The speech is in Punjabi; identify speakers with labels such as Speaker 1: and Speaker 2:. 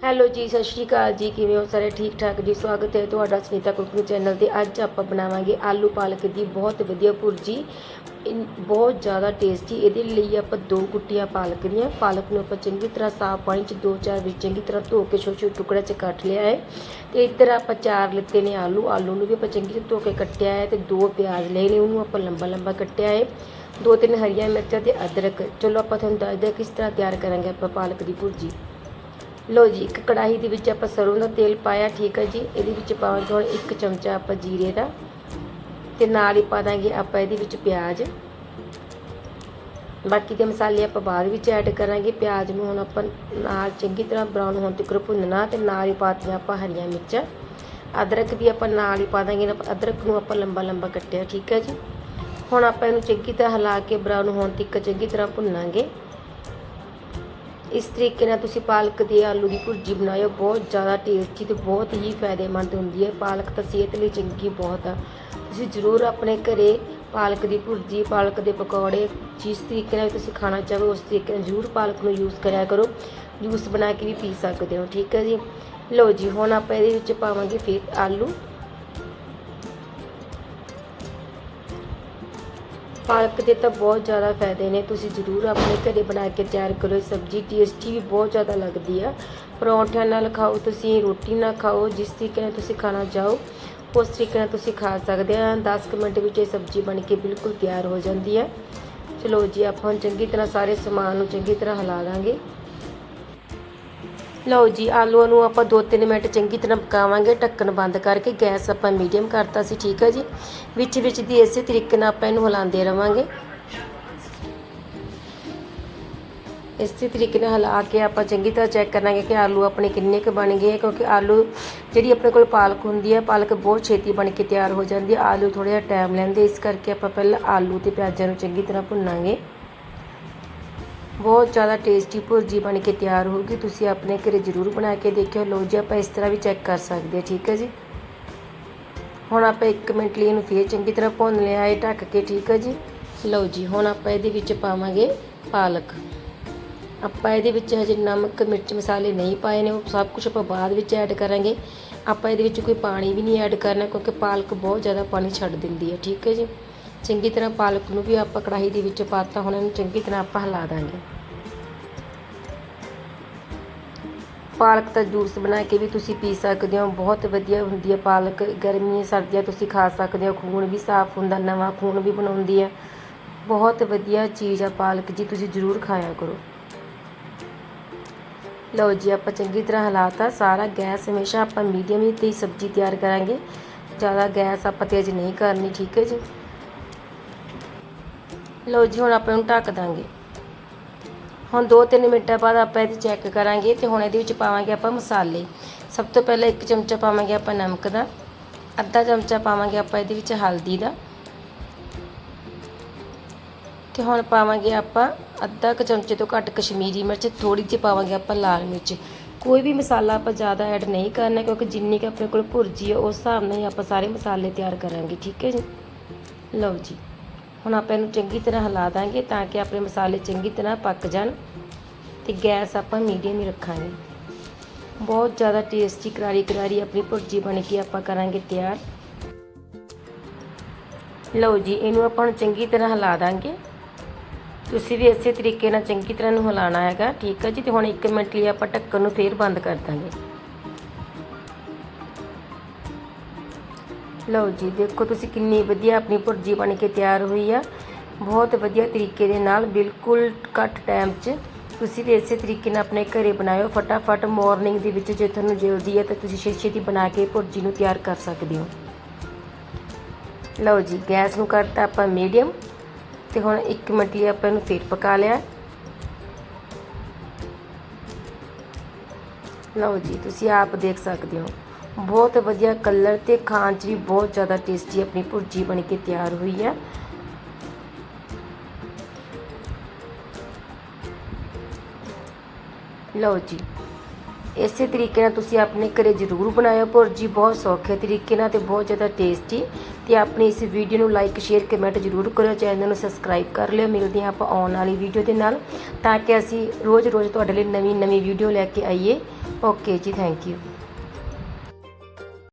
Speaker 1: ਹੈਲੋ ਜੀ, ਸਤਿ ਸ਼੍ਰੀ ਅਕਾਲ ਜੀ। ਕਿਵੇਂ ਹੋ ਸਾਰੇ? ਠੀਕ ਠਾਕ ਜੀ? ਸਵਾਗਤ ਹੈ ਤੁਹਾਡਾ ਸੁਨੀਤਾ ਕੁਕਿੰਗ ਚੈਨਲ ਤੇ। ਅੱਜ ਆਪਾਂ ਬਣਾਵਾਂਗੇ ਆਲੂ ਪਾਲਕ ਦੀ ਬਹੁਤ ਵਧੀਆ ਭੁਰਜੀ। ਬਹੁਤ ਜ਼ਿਆਦਾ ਟੇਸਟੀ ਇਹਦੇ ਲਈ ਆਪਾਂ ਦੋ ਗੁੱਟੀਆਂ ਪਾਲਕ ਦੀਆਂ। ਪਾਲਕ ਨੂੰ ਆਪਾਂ ਚੰਗੀ ਤਰ੍ਹਾਂ ਸਾਫ਼ ਪਾਣੀ 'ਚ ਦੋ ਚਾਰ ਵਿੱਚ ਚੰਗੀ ਤਰ੍ਹਾਂ ਧੋ ਕੇ ਛੋਟੇ ਛੋਟੇ ਟੁਕੜੇ 'ਚ ਕੱਟ ਲਿਆ ਹੈ। ਤੇ ਇੱਧਰ ਆਪਾਂ ਚਾਰ ਲਿੱਤੇ ਨੇ ਆਲੂ। ਆਲੂ ਨੂੰ ਵੀ ਆਪਾਂ ਚੰਗੀ ਤਰ੍ਹਾਂ ਧੋ ਕੇ ਕੱਟਿਆ ਹੈ ਤੇ ਦੋ ਪਿਆਜ਼ ਲਏ ਨੇ। ਉਹਨੂੰ ਆਪਾਂ ਲੰਬਾ ਲੰਬਾ ਕੱਟਿਆ ਹੈ। ਦੋ ਤਿੰਨ ਹਰੀਆਂ ਮਿਰਚਾਂ ਤੇ ਅਦਰਕ। ਚਲੋ ਆਪਾਂ ਤੁਹਾਨੂੰ ਦੱਸਦੇ ਹਾਂ ਕਿਸ ਤਰ੍ਹਾਂ ਤਿਆਰ ਕਰਾਂਗੇ ਆਪਾਂ ਪਾਲਕ ਦੀ ਭੁਰਜੀ। ਲੋ ਜੀ, ਇੱਕ ਕੜਾਹੀ ਦੇ ਵਿੱਚ ਆਪਾਂ ਸਰੋਂ ਦਾ ਤੇਲ ਪਾਇਆ, ਠੀਕ ਹੈ ਜੀ। ਇਹਦੇ ਵਿੱਚ ਪਾਵਾਂਗੇ ਹੁਣ ਇੱਕ ਚਮਚਾ ਆਪਾਂ ਜੀਰੇ ਦਾ। ਤੇ ਨਾਲ ਹੀ ਪਾ ਦਾਂਗੇ ਆਪਾਂ ਇਹਦੇ ਵਿੱਚ ਪਿਆਜ਼। ਬਾਕੀ ਦੇ ਮਸਾਲੇ ਆਪਾਂ ਬਾਅਦ ਵਿੱਚ ਐਡ ਕਰਾਂਗੇ। ਪਿਆਜ਼ ਨੂੰ ਹੁਣ ਆਪਾਂ ਨਾਲ ਚੰਗੀ ਤਰ੍ਹਾਂ ਬਰਾਊਨ ਹੋਣ ਤੱਕ ਭੁੰਨਣਾ ਤੇ ਨਾਲ ਹੀ ਪਾਤੀਆਂ ਆਪਾਂ ਹਰੀਆਂ ਮਿਰਚਾਂ। ਅਦਰਕ ਵੀ ਆਪਾਂ ਨਾਲ ਹੀ ਪਾ ਦਾਂਗੇ। ਅਦਰਕ ਨੂੰ ਆਪਾਂ ਲੰਬਾ ਲੰਬਾ ਕੱਟਿਆ, ਠੀਕ ਹੈ ਜੀ। ਹੁਣ ਆਪਾਂ ਇਹਨੂੰ ਚੰਗੀ ਤਰ੍ਹਾਂ ਹਿਲਾ ਕੇ ਬਰਾਊਨ ਹੋਣ ਤੱਕ ਚੰਗੀ ਤਰ੍ਹਾਂ ਭੁੰਨਾਂਗੇ। ਇਸ ਤਰੀਕੇ ਨਾਲ ਤੁਸੀਂ ਪਾਲਕ ਦੇ ਆਲੂ ਦੀ ਭੁਰਜੀ ਬਣਾਇਓ, ਬਹੁਤ ਜ਼ਿਆਦਾ ਟੇਸਟੀ ਤੇ ਬਹੁਤ ਹੀ ਫਾਇਦੇਮੰਦ ਹੁੰਦੀ ਹੈ। ਪਾਲਕ ਤਾਂ ਸਿਹਤ ਲਈ ਚੰਗੀ ਬਹੁਤ ਆ। ਤੁਸੀਂ ਜ਼ਰੂਰ ਆਪਣੇ ਘਰੇ ਪਾਲਕ ਦੀ ਭੁਰਜੀ, ਪਾਲਕ ਦੇ ਪਕੌੜੇ ਜਿਸ ਤਰੀਕੇ ਨਾਲ ਤੁਸੀਂ ਖਾਣਾ ਚਾਹੋ, ਉਸ ਤਰੀਕੇ ਨਾਲ ਜ਼ਰੂਰ ਪਾਲਕ ਨੂੰ ਯੂਜ਼ ਕਰਿਆ ਕਰੋ। ਜੂਸ ਬਣਾ ਕੇ ਵੀ ਪੀ ਸਕਦੇ ਹੋ, ਠੀਕ ਹੈ ਜੀ? ਲਓ ਜੀ, ਹੁਣ ਆਪਾਂ ਇਹਦੇ ਵਿੱਚ ਪਾਵਾਂਗੇ ਫਿਰ ਆਲੂ। ਪਾਲਕ ਦੇ ਤਾਂ ਬਹੁਤ ਜ਼ਿਆਦਾ ਫਾਇਦੇ ਨੇ, ਤੁਸੀਂ ਜ਼ਰੂਰ ਆਪਣੇ ਘਰੇ ਬਣਾ ਕੇ ਤਿਆਰ ਕਰੋ, ਇਹ ਸਬਜ਼ੀ ਟੇਸਟੀ ਵੀ ਬਹੁਤ ਜ਼ਿਆਦਾ ਲੱਗਦੀ ਆ। ਪਰੌਂਠਿਆਂ ਨਾਲ ਖਾਓ, ਤੁਸੀਂ ਰੋਟੀ ਨਾਲ ਖਾਓ, ਜਿਸ ਤਰੀਕੇ ਨਾਲ ਤੁਸੀਂ ਖਾਣਾ ਚਾਹੋ, ਉਸ ਤਰੀਕੇ ਨਾਲ ਤੁਸੀਂ ਖਾ ਸਕਦੇ ਆ। 10 ਕੁ ਮਿੰਟ ਵਿੱਚ ਇਹ ਸਬਜ਼ੀ ਬਣ ਕੇ ਬਿਲਕੁਲ ਤਿਆਰ ਹੋ ਜਾਂਦੀ ਹੈ ਚਲੋ ਜੀ, ਆਪਾਂ ਹੁਣ ਚੰਗੀ ਤਰ੍ਹਾਂ ਸਾਰੇ ਸਮਾਨ ਨੂੰ ਚੰਗੀ ਤਰ੍ਹਾਂ ਹਿਲਾ ਲਾਂਗੇ ਲਓ ਜੀ, ਆਲੂਆਂ ਨੂੰ ਆਪਾਂ 2-3 ਮਿੰਟ ਚੰਗੀ ਤਰ੍ਹਾਂ ਪਕਾਵਾਂਗੇ, ਢੱਕਣ ਬੰਦ ਕਰਕੇ ਗੈਸ ਆਪਾਂ ਮੀਡੀਅਮ ਕਰਤਾ ਸੀ, ਠੀਕ ਹੈ ਜੀ? ਵਿੱਚ ਵਿੱਚ ਦੀ ਇਸੇ ਤਰੀਕੇ ਨਾਲ ਆਪਾਂ ਇਹਨੂੰ ਹਿਲਾਉਂਦੇ ਰਵਾਂਗੇ। ਇਸੇ ਤਰੀਕੇ ਨਾਲ ਹਿਲਾ ਕੇ ਆਪਾਂ ਚੰਗੀ ਤਰ੍ਹਾਂ ਚੈੱਕ ਕਰਾਂਗੇ ਕਿ ਆਲੂ ਆਪਣੇ ਕਿੰਨੇ ਕੁ ਬਣ ਗਏ, ਕਿਉਂਕਿ ਆਲੂ ਜਿਹੜੀ ਆਪਣੇ ਕੋਲ ਪਾਲਕ ਹੁੰਦੀ ਹੈ ਪਾਲਕ ਬਹੁਤ ਛੇਤੀ ਬਣ ਕੇ ਤਿਆਰ ਹੋ ਜਾਂਦੀ ਹੈ ਆਲੂ ਥੋੜ੍ਹਾ ਜਿਹਾ ਟਾਈਮ ਲੈਂਦੇ, ਇਸ ਕਰਕੇ ਆਪਾਂ ਪਹਿਲਾਂ ਆਲੂ ਤੇ ਪਿਆਜ਼ਾਂ ਨੂੰ ਚੰਗੀ ਤਰ੍ਹਾਂ ਭੁੰਨਾਂਗੇ। ਬਹੁਤ ਜ਼ਿਆਦਾ ਟੇਸਟੀ ਭੁਰਜੀ ਬਣ ਕੇ ਤਿਆਰ ਹੋਊਗੀ। ਤੁਸੀਂ ਆਪਣੇ ਘਰੇ ਜ਼ਰੂਰ ਬਣਾ ਕੇ ਦੇਖਿਓ। ਲਓ ਜੀ, ਆਪਾਂ ਇਸ ਤਰ੍ਹਾਂ ਵੀ ਚੈੱਕ ਕਰ ਸਕਦੇ ਹਾਂ, ਠੀਕ ਹੈ ਜੀ? ਹੁਣ ਆਪਾਂ 1 ਮਿੰਟ ਲਈ ਇਹਨੂੰ ਫੇਰ ਚੰਗੀ ਤਰ੍ਹਾਂ ਭੁੰਨ ਲਿਆ ਹੈ ਢੱਕ ਕੇ, ਠੀਕ ਹੈ ਜੀ? ਲਓ ਜੀ, ਹੁਣ ਆਪਾਂ ਇਹਦੇ ਵਿੱਚ ਪਾਵਾਂਗੇ ਪਾਲਕ। ਆਪਾਂ ਇਹਦੇ ਵਿੱਚ ਹਜੇ ਨਮਕ, ਮਿਰਚ ਮਸਾਲੇ ਨਹੀਂ ਪਾਏ ਨੇ, ਉਹ ਸਭ ਕੁਝ ਆਪਾਂ ਬਾਅਦ ਵਿੱਚ ਐਡ ਕਰਾਂਗੇ। ਆਪਾਂ ਇਹਦੇ ਵਿੱਚ ਕੋਈ ਪਾਣੀ ਵੀ ਨਹੀਂ ਐਡ ਕਰਨਾ, ਕਿਉਂਕਿ ਪਾਲਕ ਬਹੁਤ ਜ਼ਿਆਦਾ ਪਾਣੀ ਛੱਡ ਦਿੰਦੀ ਹੈ, ਠੀਕ ਹੈ ਜੀ? ਚੰਗੀ ਤਰ੍ਹਾਂ ਪਾਲਕ ਨੂੰ ਵੀ ਆਪਾਂ ਕੜਾਹੀ ਦੇ ਵਿੱਚ ਪਾਤਾ ਹੁਣ ਇਹਨੂੰ ਚੰਗੀ ਤਰ੍ਹਾਂ ਆਪਾਂ ਹਿਲਾ ਦਾਂਗੇ। ਪਾਲਕ ਦਾ ਜੂਸ ਬਣਾ ਕੇ ਵੀ ਤੁਸੀਂ ਪੀ ਸਕਦੇ ਹੋ, ਬਹੁਤ ਵਧੀਆ ਹੁੰਦੀ ਹੈ ਪਾਲਕ। ਗਰਮੀਆਂ ਸਰਦੀਆਂ ਤੁਸੀਂ ਖਾ ਸਕਦੇ ਹੋ, ਖੂਨ ਵੀ ਸਾਫ਼ ਹੁੰਦਾ, ਨਵਾਂ ਖੂਨ ਵੀ ਬਣਾਉਂਦੀ ਹੈ ਬਹੁਤ ਵਧੀਆ ਚੀਜ਼ ਆ ਪਾਲਕ ਜੀ, ਤੁਸੀਂ ਜ਼ਰੂਰ ਖਾਇਆ ਕਰੋ। ਲਓ ਜੀ, ਆਪਾਂ ਚੰਗੀ ਤਰ੍ਹਾਂ ਹਿਲਾਤਾ, ਸਾਰਾ ਗੈਸ ਹਮੇਸ਼ਾ ਆਪਾਂ ਮੀਡੀਅਮ ਹੀ ਤੇ ਸਬਜ਼ੀ ਤਿਆਰ ਕਰਾਂਗੇ। ਜ਼ਿਆਦਾ ਗੈਸ ਆਪਾਂ ਤੇਜ਼ ਨਹੀਂ ਕਰਨੀ, ਠੀਕ ਹੈ ਜੀ? ਲਓ ਜੀ, ਹੁਣ ਆਪਾਂ ਇਹਨੂੰ ਢੱਕ ਦਾਂਗੇ। ਹੁਣ 2-3 ਮਿੰਟਾਂ ਬਾਅਦ ਆਪਾਂ ਇਹਦੀ ਚੈੱਕ ਕਰਾਂਗੇ ਤੇ ਹੁਣ ਇਹਦੇ ਵਿੱਚ ਪਾਵਾਂਗੇ ਆਪਾਂ ਮਸਾਲੇ। ਸਭ ਤੋਂ ਪਹਿਲਾਂ ਇੱਕ ਚਮਚਾ ਪਾਵਾਂਗੇ ਆਪਾਂ ਨਮਕ ਦਾ, ਅੱਧਾ ਚਮਚਾ ਪਾਵਾਂਗੇ ਆਪਾਂ ਇਹਦੇ ਵਿੱਚ ਹਲਦੀ ਦਾ। ਤੇ ਹੁਣ ਪਾਵਾਂਗੇ ਆਪਾਂ ਅੱਧਾ ਕੁ ਚਮਚੇ ਤੋਂ ਘੱਟ ਕਸ਼ਮੀਰੀ ਮਿਰਚ ਥੋੜੀ ਜਿਹੀ ਪਾਵਾਂਗੇ ਆਪਾਂ ਲਾਲ ਮਿਰਚ। ਕੋਈ ਵੀ ਮਸਾਲਾ ਆਪਾਂ ਜ਼ਿਆਦਾ ਐਡ ਨਹੀਂ ਕਰਨਾ ਕਿਉਂਕਿ ਜਿੰਨੀ ਕਿ ਆਪਣੇ ਕੋਲ ਭੁਰਜੀ ਹੈ ਉਸ ਹਿਸਾਬ ਨਾਲ ਹੀ ਆਪਾਂ ਸਾਰੇ ਮਸਾਲੇ ਤਿਆਰ ਕਰਾਂਗੇ, ਠੀਕ ਹੈ ਜੀ? ਲਓ ਜੀ। ਹੁਣ ਆਪਾਂ ਇਹਨੂੰ ਚੰਗੀ ਤਰ੍ਹਾਂ ਹਿਲਾ ਦਾਂਗੇ ਤਾਂ ਕਿ ਆਪਣੇ ਮਸਾਲੇ ਚੰਗੀ ਤਰ੍ਹਾਂ ਪੱਕ ਜਾਣ ਤੇ ਗੈਸ ਆਪਾਂ ਮੀਡੀਅਮ ਹੀ ਰੱਖਾਂਗੇ। ਬਹੁਤ ਜ਼ਿਆਦਾ ਟੇਸਟੀ ਕਰਾਰੀ ਕਰਾਰੀ ਆਪਣੀ ਭੁਰਜੀ ਬਣ ਕੇ ਆਪਾਂ ਕਰਾਂਗੇ ਤਿਆਰ। ਲਓ ਜੀ, ਇਹਨੂੰ ਆਪਾਂ ਹੁਣ ਚੰਗੀ ਤਰ੍ਹਾਂ ਹਿਲਾ ਦਾਂਗੇ। ਤੁਸੀਂ ਵੀ ਇਸੇ ਤਰੀਕੇ ਨਾਲ ਚੰਗੀ ਤਰ੍ਹਾਂ ਨੂੰ ਹਿਲਾਉਣਾ ਹੈਗਾ, ਠੀਕ ਹੈ ਜੀ? ਤੇ ਹੁਣ 1 ਮਿੰਟ ਲਈ ਆਪਾਂ ਢੱਕਣ ਨੂੰ ਫੇਰ ਬੰਦ ਕਰ ਦਾਂਗੇ। ਲਓ ਜੀ, ਦੇਖੋ ਤੁਸੀਂ ਕਿੰਨੀ ਵਧੀਆ ਆਪਣੀ ਭੁਰਜੀ ਬਣ ਕੇ ਤਿਆਰ ਹੋਈ ਆ। ਬਹੁਤ ਵਧੀਆ ਤਰੀਕੇ ਦੇ ਨਾਲ, ਬਿਲਕੁਲ ਘੱਟ ਟਾਈਮ 'ਚ ਤੁਸੀਂ ਵੀ ਇਸੇ ਤਰੀਕੇ ਨਾਲ ਆਪਣੇ ਘਰੇ ਬਣਾਇਓ। ਫਟਾਫਟ ਮਾਰਨਿੰਗ ਦੇ ਵਿੱਚ ਜੇ ਤੁਹਾਨੂੰ ਜਲਦੀ ਹੈ ਤਾਂ ਤੁਸੀਂ ਛੇਤੀ ਦੀ ਬਣਾ ਕੇ ਭੁਰਜੀ ਨੂੰ ਤਿਆਰ ਕਰ ਸਕਦੇ ਹੋ। ਲਓ ਜੀ, ਗੈਸ ਨੂੰ ਕਰਤਾ ਆਪਾਂ ਮੀਡੀਅਮ ਤੇ ਹੁਣ 1 ਮਿੰਟ ਲਈ ਆਪਾਂ ਇਹਨੂੰ ਫੇਰ ਪਕਾ ਲਿਆ। ਲਓ ਜੀ, ਤੁਸੀਂ ਆਪ ਦੇਖ ਸਕਦੇ ਹੋ। ਬਹੁਤ ਵਧੀਆ ਕਲਰ ਤੇ ਖਾਣ 'ਚ ਵੀ ਬਹੁਤ ਜ਼ਿਆਦਾ ਟੇਸਟੀ ਆਪਣੀ ਭੁਰਜੀ ਬਣ ਕੇ ਤਿਆਰ ਹੋਈ ਹੈ ਲਓ ਜੀ, ਇਸੇ ਤਰੀਕੇ ਨਾਲ ਤੁਸੀਂ ਆਪਣੇ ਘਰੇ ਜ਼ਰੂਰ ਬਣਾਇਓ ਭੁਰਜੀ, ਬਹੁਤ ਸੌਖੇ ਤਰੀਕੇ ਨਾਲ ਤੇ ਬਹੁਤ ਜ਼ਿਆਦਾ ਟੇਸਟੀ ਤੇ ਆਪਣੀ ਇਸ ਵੀਡੀਓ ਨੂੰ ਲਾਈਕ ਸ਼ੇਅਰ ਕਮੈਂਟ ਜ਼ਰੂਰ ਕਰਿਓ ਚੈਨਲ ਨੂੰ ਸਬਸਕ੍ਰਾਈਬ ਕਰ ਲਿਓ। ਮਿਲਦੇ ਹਾਂ ਆਪਾਂ ਆਉਣ ਵਾਲੀ ਵੀਡੀਓ ਦੇ ਨਾਲ। ਤਾਂ ਕਿ ਅਸੀਂ ਰੋਜ਼-ਰੋਜ਼ ਤੁਹਾਡੇ ਲਈ ਨਵੀਂ-ਨਵੀਂ ਵੀਡੀਓ ਲੈ ਕੇ ਆਈਏ। ਓਕੇ ਜੀ ਥੈਂਕ ਯੂ